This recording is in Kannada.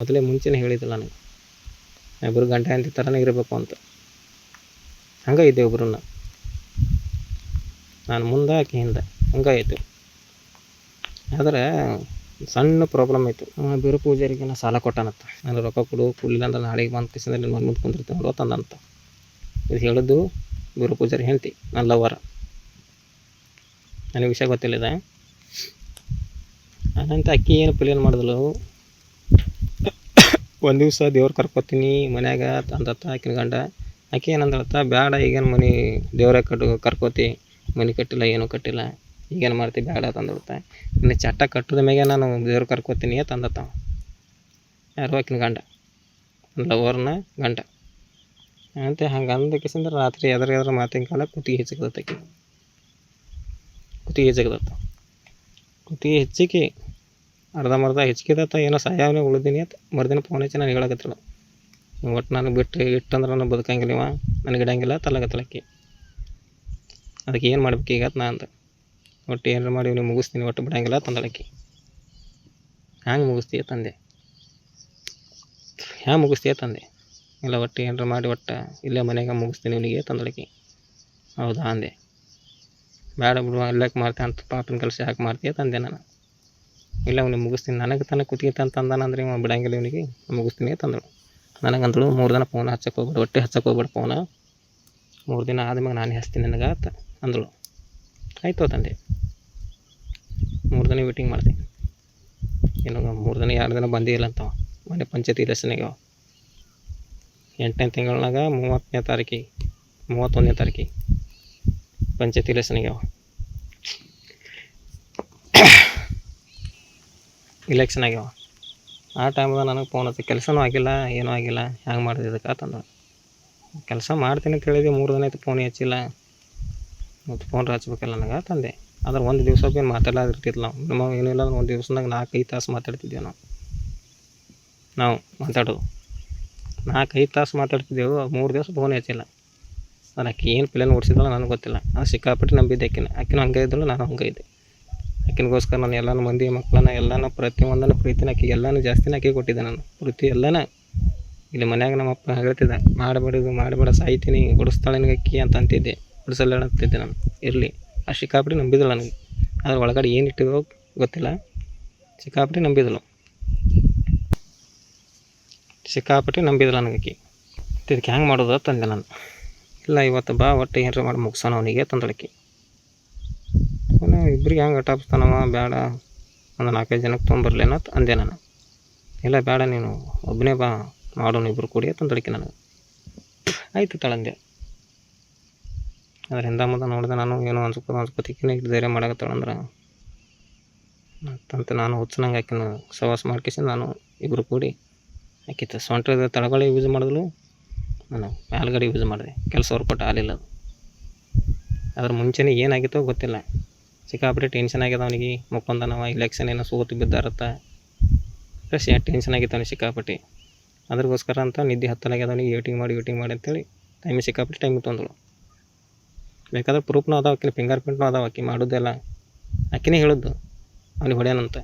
ಮೊದಲೇ ಮುಂಚೆನೇ ಹೇಳಿದ್ದಿಲ್ಲ ನನಗೆ. ಇಬ್ಬರು ಗಂಟೆ ಅಂತ ಥರನೇ ಇರಬೇಕು ಅಂತ. ಹಂಗೆ ಇದ್ದೆ ನಾನು ಮುಂದೆ ಆಕೆ ಹಿಂದೆ. ಹಂಗೆ ಆಯಿತು ಆದರೆ ಸಣ್ಣ ಪ್ರಾಬ್ಲಮ್ ಆಯಿತು. ಬೇರೆ ಪೂಜಾರಿಗೆ ನಾನು ಸಾಲ ಕೊಟ್ಟಾನಂತ. ನಾನು ರೊಕ್ಕ ಕೊಡು, ಕೊಡಲಿಲ್ಲ ಅಂದ್ರೆ ನಾಳೆಗೆ ಬಂದು ಕಿಸಿಂದ ನಿನ್ನ ಮುಂದೆ ಕುಂದಿರ್ತೀನಿ ನೋಡೋ ತಂದಂತ ಇದು ಹೇಳಿದ್ದು ಬೇರೆ ಪೂಜಾರಿ ಹೇಳ್ತಿ ನನ್ನ ಲವರ ನನಗೆ ವಿಷಯ ಗೊತ್ತಿಲ್ಲ ಅದಂತ ಅಕ್ಕಿ ಏನು ಪ್ಲೇನ್ ಮಾಡಿದ್ಲು? ಒಂದು ದಿವಸ ದೇವ್ರು ಕರ್ಕೊತೀನಿ, ಮನ್ಯಾಗ ಅಂದತ್ತ ಆಕಿನ ಗಂಡ. ಆಕೆ ಏನಂದಳತ್ತ ಬೇಡ ಈಗೇನು ಮನೆ ದೇವ್ರ ಕಟ್ಟು ಕರ್ಕೋತಿ. ಮನೆ ಕಟ್ಟಿಲ್ಲ, ಏನೂ ಕಟ್ಟಿಲ್ಲ. ಈಗೇನು ಮಾಡ್ತಿ ಬೇಡ ತಂದಳತ್ತ ಇನ್ನ ಚಟ್ಟ ಕಟ್ಟಿದ ಮ್ಯಾಗೆ ನಾನು ದೇವ್ರು ಕರ್ಕೊತೀನಿ ಅವ. ಯಾರು? ಆಕಿನ ಗಂಡ. ಲವರ್ನ ಗಂಡ. ಅಂತ ಹಂಗೆ ಅಂದ ಕಿಸಿಂದ ರಾತ್ರಿ ಎದ್ರ ಎದ್ರ ಮಾತಿನ ಕಾಲ ಕುತ್ತಿಗೆ ಹೆಚ್ಚಿಗೆ ಆಕಿ. ಕುತ್ತಿಗೆ ಹೆಚ್ಚಿಗೆ ಕುತ್ತಿಗೆ ಹೆಚ್ಚಿಗೆ ಅರ್ಧಂಬರ್ಧ ಹೆಚ್ಚಿಗೆದತ್ತ ಏನೋ ಸಾಯಾವನೇ ಉಳಿದೀನಿ ಅಂತ ಮರ್ದಿನ ಫೋನ್ ಹಚ್ಚಿ ನಾನು ಹೇಳಕತ್ತಿಲ್ಲ ಒಟ್ಟು ನನಗೆ ಬಿಟ್ಟು ಇಟ್ಟಂದ್ರೆ ನಾನು ಬದುಕಂಗಿಲ್ಲ ನನಗೆ ಇಡಂಗಿಲ್ಲ ತಲ್ಲಗತ್ತಲಕ್ಕಿ ಅದಕ್ಕೆ ಏನು ಮಾಡ್ಬೇಕು ಈಗ ನಾ ಅಂದೆ ಒಟ್ಟು ಏನಾರು ಮಾಡಿ ನೀವು ಮುಗಿಸ್ತೀನಿ ಒಟ್ಟು ಬಿಡಂಗಿಲ್ಲ ತಂದಳಕ್ಕಿ ಹ್ಯಾಂಗೆ ಮುಗಿಸ್ತೀಯ ತಂದೆ? ಹ್ಯಾಂಗೆ ಮುಗಿಸ್ತೀಯ ತಂದೆ? ಇಲ್ಲ ಒಟ್ಟು ಏನಾರು ಮಾಡಿ ಒಟ್ಟು ಇಲ್ಲೇ ಮನೆಗೆ ಮುಗಿಸ್ತೀನಿ ಇವನಿಗೆ ತಂದಳಕ್ಕಿ ಹೌದಾ ಅಂದೆ. ಬೇಡ ಬಿಡುವ ಇಲ್ಲಕ್ಕೆ ಮಾಡ್ತೆ ಅಂತ ಪಾಪಿನ ಕೆಲಸ ಯಾಕೆ ಮಾಡ್ತೀಯ ತಂದೆ ನಾನು? ಇಲ್ಲ, ಅವ್ನಿಗೆ ಮುಗಿಸ್ತೀನಿ. ನನಗೆ ತನಕ ಕುತ್ತಿಗೆ ತಂದು ತಂದಾನಂದ್ರೆ ಇವ ಬಿಡಂಗಿಲ್ಲ ಇವನಿಗೆ. ಮುಗಿಸ್ತೀನಿ ತಂದಳು ನನಗಂತಳು ಮೂರು ದಿನ ಫೋನ್ ಹಚ್ಚಕ್ಕೆ ಹೋಗ್ಬೇಡ ಹೊಟ್ಟೆ ಹಚ್ಚಕ್ಕೆ ಹೋಗ್ಬೇಡ ಫೋನ ಮೂರು ದಿನ ಆದ್ಮೇಲೆ ನಾನೇ ಹಚ್ತೀನಿ ನನಗೆ ಅಂತ ಅಂದಳು. ಆಯಿತು ತಂದೆ. ಮೂರು ದಿನ ವೇಟಿಂಗ್ ಮಾಡಿದೆ. ಏನೋ ಮೂರು ದಿನ, ಎರಡು ದಿನ ಬಂದೇ ಇಲ್ಲ ಅಂತವ ಮನೆ ಪಂಚಾಯತಿ ಎಲೆಕ್ಷನ್ಗೆ ಎಂಟನೇ ತಿಂಗಳಾಗ ಮೂವತ್ತನೇ ತಾರೀಕಿಗೆ, ಮೂವತ್ತೊಂದನೇ ತಾರೀಕಿಗೆ ಪಂಚಾಯತಿ ಎಲೆಕ್ಷನ್ಗೆ ಇಲೆಕ್ಷನ್ ಆಗ್ಯಾವ. ಆ ಟೈಮ್ದಾಗ ನನಗೆ ಫೋನ್ ಹಚ್ಚಿ, ಕೆಲಸನೂ ಆಗಿಲ್ಲ, ಏನೂ ಆಗಿಲ್ಲ, ಹ್ಯಾಂಗೆ ಮಾಡಿದೆ ಇದಕ್ಕೆ? ಆತಂದ ಕೆಲಸ ಮಾಡ್ತೀನಿ ಅಂತ ಹೇಳಿದೆ ಮೂರು ದಿನ ಆಯ್ತು ಫೋನ್ ಹಚ್ಚಿಲ್ಲ. ಮತ್ತು ಫೋನ್ ಹಚ್ಬೇಕಲ್ಲ ನನಗೆ? ತಂದೆ ಆದ್ರೆ ಒಂದು ದಿವಸ ಏನು ಮಾತಾಡೋದಿರ್ತಿಲ್ಲ ನಾವು. ನಮ್ಮ ಏನಿಲ್ಲ ಅಂದ್ರೆ ಒಂದು ದಿವ್ಸದಾಗ ನಾಲ್ಕೈದು ತಾಸು ಮಾತಾಡ್ತಿದ್ದೇವೆ ನಾವು. ನಾವು ಮಾತಾಡೋದು. ನಾಲ್ಕೈದು ತಾಸು ಮಾತಾಡ್ತಿದ್ದೆವು ಮೂರು ದಿವಸ ಫೋನ್ ಹಚ್ಚಿಲ್ಲ. ನಾನು ಆಕೆ ಏನು ಪ್ಲೇನ್ ಓಡಿಸಿದ್ದಲ್ಲ ನನಗೆ ಗೊತ್ತಿಲ್ಲ. ನಾನು ಸಿಕ್ಕಾಪಟ್ಟೆ ನಂಬಿದ್ದೆ ಆಕಿನ. ಆಕಿನ ಹಂಗೆ ಇದ್ದಳು, ನಾನು ಹಂಗೆ ಇದ್ದೆ. ಆಕಿನಗೋಸ್ಕರ ನಾನು ಎಲ್ಲನೂ ಮಂದಿ ಮಕ್ಕಳನ್ನ ಎಲ್ಲನೂ ಪ್ರತಿಯೊಂದನ್ನು ಪ್ರೀತಿನ ಆಕೆಗೆ ಎಲ್ಲನೂ ಜಾಸ್ತಿನೇ ಆಕೆ ಕೊಟ್ಟಿದ್ದೆ ನಾನು. ಪ್ರತಿ ಎಲ್ಲನ ಇಲ್ಲಿ ಮನ್ಯಾಗ ನಮ್ಮ ಅಪ್ಪ ಹೇಳ್ತಿದ್ದ ಮಾಡಬೇಡ ಇದು ಮಾಡಬೇಡ, ಸಾಯ್ತೀನಿ, ಗುಡಿಸ್ತಾಳೆ ನಿನಗೆ ಅಕ್ಕಿ ಅಂತ ಅಂತಿದ್ದೆ. ಗುಡಿಸಲ್ಲ ಅಂತಿದ್ದೆ ನಾನು. ಇರಲಿ. ಆ ಸಿಕ್ಕಾಪಟ್ಟೆ ನಂಬಿದಳು ನನಗೆ. ಅದ್ರ ಒಳಗಡೆ ಏನು ಇಟ್ಟಿದೋ ಗೊತ್ತಿಲ್ಲ. ಸಿಕ್ಕಾಪಟ್ಟೆ ನಂಬಿದಳು. ಸಿಕ್ಕಾಪಟ್ಟೆ ಆಕಿ. ಮತ್ತು ಇದಕ್ಕೆ ಹೆಂಗೆ ಮಾಡೋದು ತಂದೆ ನಾನು. ಇಲ್ಲ, ಇವತ್ತು ಬಾ, ಒಟ್ಟು ಏನಾರು ಮಾಡಿ ಮುಗಿಸೋಣ ಅವನಿಗೆ ತಂದಳಕಿ ಅವನು ಇಬ್ರಿಗೆ ಹೆಂಗೆ ಅಟಾಪಿಸ್ತಾನವ ಬೇಡ ಒಂದು ನಾಲ್ಕೈದು ಜನಕ್ಕೆ ತೊಗೊಂಬರ್ಲೇನ ಅಂತ ಅಂದೆ ನಾನು. ಇಲ್ಲ ಬೇಡ ನೀನು. ಒಬ್ಬನೇ ಬಾ. ಮಾಡೋಣ ಇಬ್ರು ಕೂಡಿ ತಂದಡಿಕೆ ನನಗೆ ಆಯಿತು ತಳಂದೆ ಅದ್ರ ಹಿಂದೆ ಮುಂದೆ ನೋಡಿದೆ ನಾನು ಏನೋ ಅನ್ಸ್ಕೊತ ಅನ್ಸ್ಕೊತಿಕ್ಕಿನ. ಇಟ್ಟು ಧೈರ್ಯ ಮಾಡಕತ್ತಾಳಂದ್ರೆ ಮತ್ತಂತ ನಾನು ಹುಚ್ಚನಂಗೆ ಆಕಿನ ಸವಾಸ ಮಾಡ್ಕೇಸಿ ನಾನು ಇಬ್ಬರು ಕೂಡಿ. ಆಕಿತ್ತು ಸೊಂಟದ ತಳಗಡೆ ಯೂಸ್ ಮಾಡಿದ್ಲು. ನಾನು ಮ್ಯಾಲ್ಗಡೆ ಯೂಸ್ ಮಾಡಿದೆ. ಕೆಲಸ ಅವ್ರು ಕೊಟ್ಟು ಆಲಿಲ್ಲ ಅದು. ಅದ್ರ ಮುಂಚೆನೇ ಏನಾಗಿತ್ತೋ ಗೊತ್ತಿಲ್ಲ. ಸಿಕ್ಕಾಪಟ್ಟೆ ಟೆನ್ಷನ್ ಆಗ್ಯದ ಅವನಿಗೆ. ಮುಕ್ಕೊಂದನವ ಇಲೆಕ್ಷನ್ ಏನೋ ಸೋತು ಬಿದ್ದಾರತ್ತ. ಎಷ್ಟು ಟೆನ್ಷನ್ ಆಗಿತ್ತು ಅವನಿಗೆ ಸಿಕ್ಕಾಪಟ್ಟೆ. ಅದ್ರಗೋಸ್ಕರ ಅಂತ ನಿದ್ದೆ ಹತ್ತಲಾಗ್ಯದ ಅವನಿಗೆ. ಏಟಿಂಗ್ ಮಾಡಿ ವೇಟಿಂಗ್ ಮಾಡಿ ಅಂತೇಳಿ ಟೈಮಿಗೆ ಸಿಕ್ಕಾಪಟ್ಟೆ ಟೈಮಿಗೆ ತೊಂದಳು ಬೇಕಾದ್ರೆ ಪ್ರೂಫ್ನೂ ಅದಾವ, ಆಕಿನ ಫಿಂಗರ್ ಪ್ರಿಂಟ್ನೂ ಅದಾವ, ಆಕೆ ಮಾಡೋದೆಲ್ಲ. ಆಕಿನೇ ಹೇಳಿದ್ದು, ಅವ್ನಿಗೆ ಹೊಡ್ಯಾನಂತ.